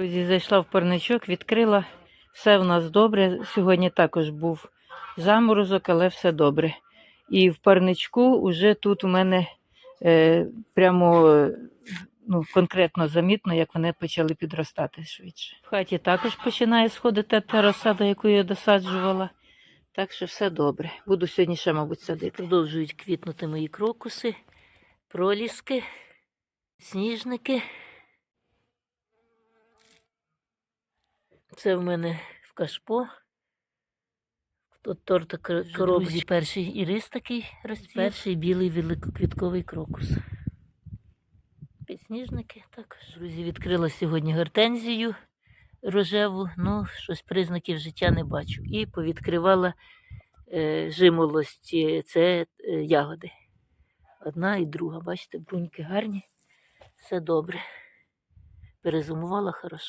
Друзі, зайшла в парничок, відкрила. Все в нас добре. Сьогодні також був заморозок, але все добре. І в парничку вже тут у мене е, прямо ну, конкретно замітно, як вони почали підростати швидше. В хаті також починає сходити та розсада, яку я досаджувала. Так що все добре. Буду сьогодні ще, мабуть, садити. Продовжують квітнути мої крокуси, проліски, сніжники. Це в мене в кашпо. Тут торта коробці. Перший ірис такий розцвів. Перший білий великоквітковий крокус. Підсніжники також. Друзі, відкрила сьогодні гортензію рожеву, ну, щось признаків життя не бачу. І повідкривала е, жимолості, це е, ягоди. Одна і друга. Бачите, бруньки гарні. Все добре. Перезимувала хорошо.